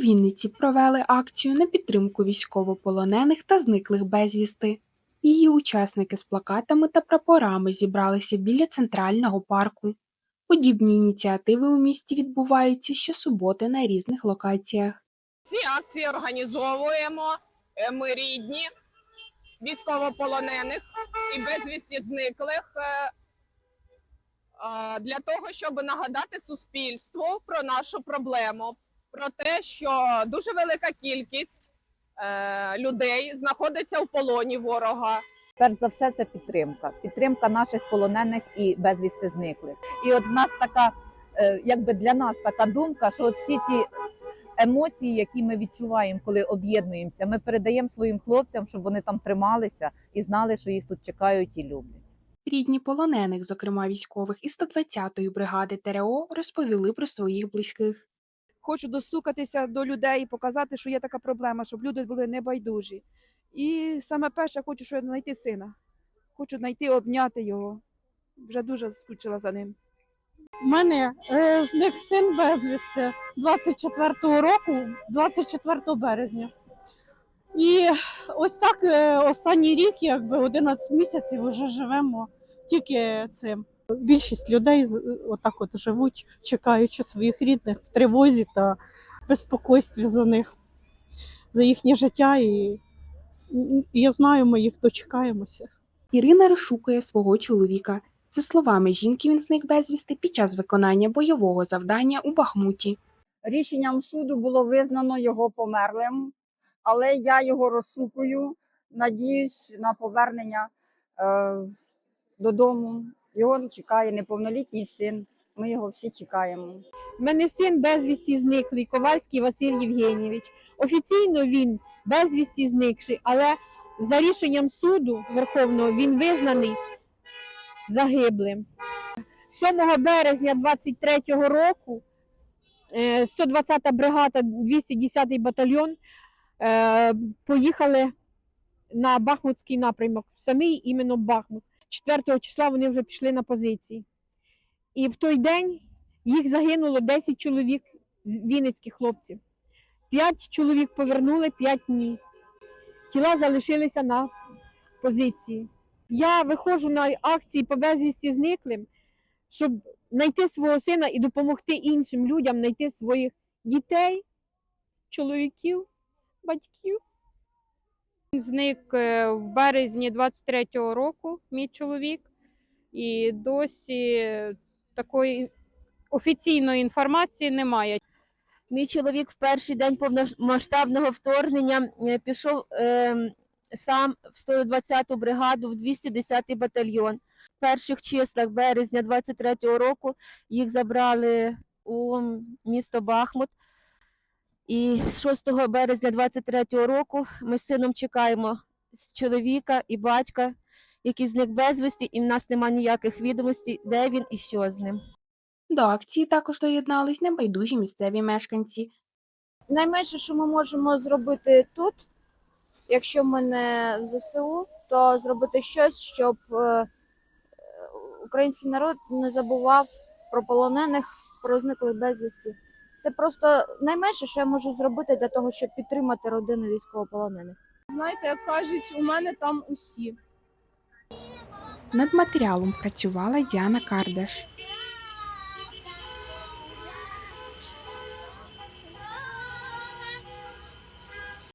Вінниці провели акцію на підтримку військовополонених та зниклих безвісти. Її учасники з плакатами та прапорами зібралися біля центрального парку. Подібні ініціативи у місті відбуваються щосуботи на різних локаціях. Ці акції організовуємо е, ми рідні військовополонених і безвісті зниклих е, для того, щоб нагадати суспільству про нашу проблему, про те, що дуже велика кількість е, людей знаходиться в полоні ворога. Перш за все, це підтримка. Підтримка наших полонених і безвісти зниклих. І от в нас така, е, якби для нас така думка, що от всі ці емоції, які ми відчуваємо, коли об'єднуємося, ми передаємо своїм хлопцям, щоб вони там трималися і знали, що їх тут чекають і люблять. Рідні полонених, зокрема військових із 120-ї бригади ТРО, розповіли про своїх близьких. Хочу достукатися до людей, показати, що є така проблема, щоб люди були небайдужі. І саме перше, хочу що знайти сина. Хочу знайти, обняти його. Вже дуже скучила за ним. У мене е, зник син безвісти 24-го року, 24 березня. І ось так е, останній рік, якби 11 місяців, вже живемо тільки цим. Більшість людей з- отак от живуть, чекаючи своїх рідних в тривозі та безпокойстві за них, за їхнє життя. І, і я знаю, ми їх дочекаємося. Ірина розшукує свого чоловіка. За словами жінки, він зник безвісти під час виконання бойового завдання у Бахмуті. Рішенням суду було визнано його померлим, але я його розшукую. Надіюсь на повернення е, додому. Його чекає неповнолітній син. Ми його всі чекаємо. У мене син безвісті зниклий, Ковальський Василь Євгенійович. Офіційно він безвісті зникший, але за рішенням суду Верховного він визнаний загиблим. 7 березня 23-го року е, 120-та бригада, 210-й батальйон е, поїхали на Бахмутський напрямок, в самий іменно Бахмут. 4 числа вони вже пішли на позиції. І в той день їх загинуло 10 чоловік вінницьких хлопців. П'ять чоловік повернули, п'ять ні. Тіла залишилися на позиції. Я виходжу на акції по безвісті зниклим, щоб знайти свого сина і допомогти іншим людям знайти своїх дітей, чоловіків, батьків. Він зник е, в березні 23-го року, мій чоловік, і досі такої офіційної інформації немає. Мій чоловік в перший день повномасштабного вторгнення е, пішов е, сам в 120-ту бригаду, в 210-й батальйон. В перших числах березня 23-го року їх забрали у місто Бахмут. І 6 березня 23-го року ми з сином чекаємо з чоловіка і батька, який зник безвісті, і в нас немає ніяких відомостей, де він і що з ним. До акції також доєднались небайдужі місцеві мешканці. найменше, що ми можемо зробити тут, якщо ми не в ЗСУ, то зробити щось, щоб е, український народ не забував про полонених, про зниклих безвісті. Це просто найменше, що я можу зробити для того, щоб підтримати родини військовополонених. Знаєте, як кажуть, у мене там усі. Над матеріалом працювала Діана Кардаш.